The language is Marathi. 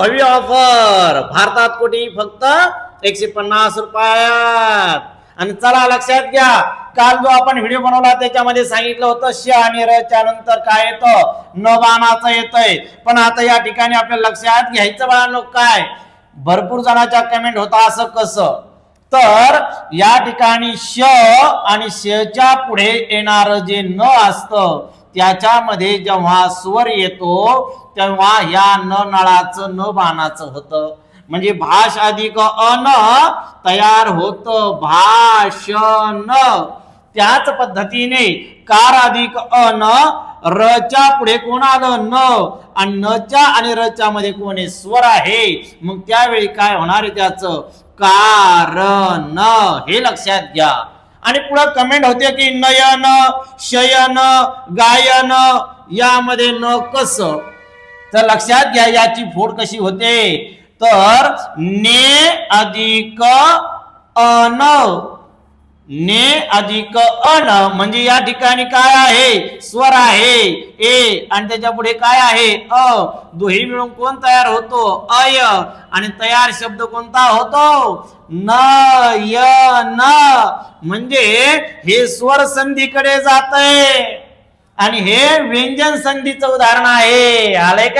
भव्य ऑफर. भारतात कुठेही फक्त एकशे पन्नास रुपयात. आणि चला लक्षात घ्या काल जो आपण व्हिडिओ बनवला त्याच्यामध्ये सांगितलं होतं श आणि रच्या च्या नंतर काय येतं? न बाणाचं येतंय. पण आता या ठिकाणी आपल्या लक्षात घ्यायचं बाळांनो काय? भरपूर जणांच्या कमेंट होता असं कसं? तर या ठिकाणी श आणि शच्या पुढे येणार जे न असतं त्याच्यामध्ये जेव्हा स्वर येतो तेव्हा या न नळाचं न बाणाचं होतं. म्हणजे भाष अधिक अन तयार होत. भाषण त्याच पद्धतीने कार अधिक अन रच्या पुढे कोण आलं? न. आणि नच्या आणि रच्या मध्ये कोण स्वर आहे. मग त्यावेळी काय होणार आहे त्याचं? कारण. हे लक्षात घ्या. आणि पुढे कमेंट होते की नयन शयन गायन यामध्ये न कस? तर लक्षात घ्या याची फोड कशी होते? तर ने अधिक अन. ने अधिक अन म्हणजे या ठिकाणी काय आहे? स्वर आहे. ए आणि त्याच्या पुढे काय आहे? अ. दोही मिळून कोण तयार होतो? अय आणि तयार शब्द कोणता होतो? न य न. म्हणजे हे स्वर संधीकडे जात आणि हे व्यंजन संधीचं उदाहरण आहे. आलंय का?